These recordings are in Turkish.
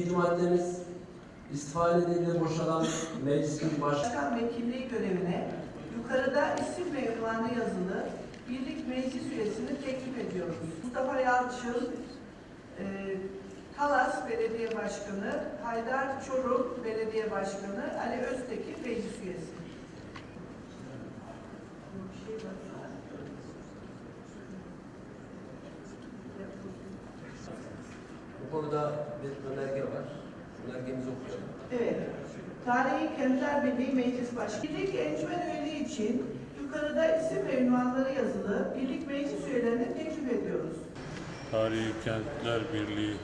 maddemiz istifa nedeniyle boşalan meclisin baş Başkan vekilliği görevine yukarıda isim ve ünvanı yazılı birlik meclis üyesini teklif ediyoruz. Mustafa Yalçın, e, Talas Belediye Başkanı, Haydar Çoruk Belediye Başkanı, Ali Öztekin meclis üyesi. Bir şey var. Bu konuda bir önerge var. Önergemizi okuyalım. Evet. Tarihi Kentler Birliği Meclis Başkanı. Birlik encümen üyeliği için yukarıda isim ve ünvanları yazılı birlik meclis üyelerini teklif ediyoruz. Tarihi Kentler Birliği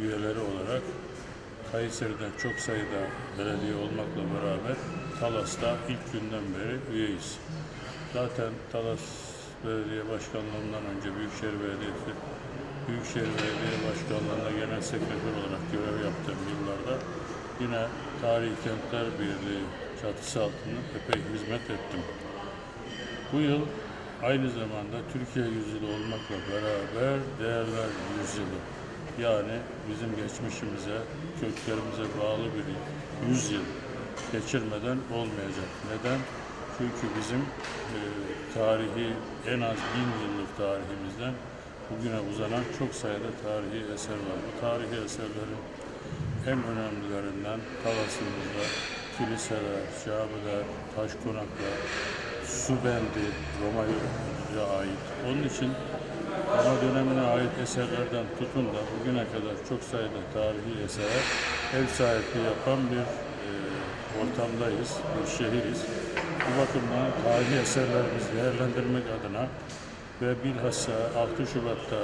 üyeleri olarak Kayseri'den çok sayıda belediye olmakla beraber Talas'ta ilk günden beri üyeyiz. Zaten Talas Belediye Başkanlığından önce Büyükşehir Belediyesi Büyükşehir Belediye Başkanlığı'nda genel sekreter olarak görev yaptığım yıllarda yine Tarihi Kentler Birliği çatısı altında epey hizmet ettim. Bu yıl aynı zamanda Türkiye yüzyılı olmakla beraber değerler yüzyılı. Yani bizim geçmişimize, köklerimize bağlı bir yüzyıl geçirmeden olmayacak. Neden? Çünkü bizim e, tarihi en az bin yıllık tarihimizden bugüne uzanan çok sayıda tarihi eser var. Bu tarihi eserlerin en önemlilerinden Talas'ımızda kiliseler, camiler, taş konaklar, su bendi Roma'ya ait. Onun için Roma dönemine ait eserlerden tutun da bugüne kadar çok sayıda tarihi esere ev sahipliği yapan bir e, ortamdayız, bir şehiriz. Bu bakımdan tarihi eserlerimizi değerlendirmek adına ve bilhassa 6 Şubat'ta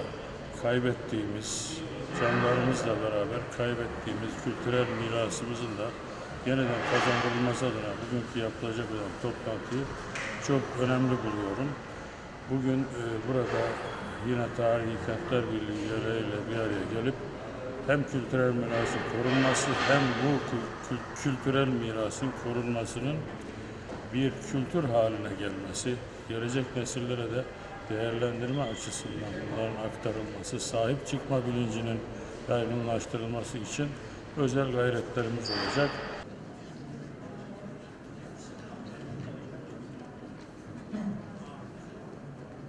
kaybettiğimiz, canlarımızla beraber kaybettiğimiz kültürel mirasımızın da yeniden kazandırılması adına bugünkü yapılacak olan toplantıyı çok önemli buluyorum. Bugün e, burada yine Tarihi Kentler Birliği üyeleriyle bir araya gelip hem kültürel mirasın korunması hem bu kü- kü- kültürel mirasın korunmasının bir kültür haline gelmesi, gelecek nesillere de değerlendirme açısından bunların aktarılması, sahip çıkma bilincinin yaygınlaştırılması için özel gayretlerimiz olacak.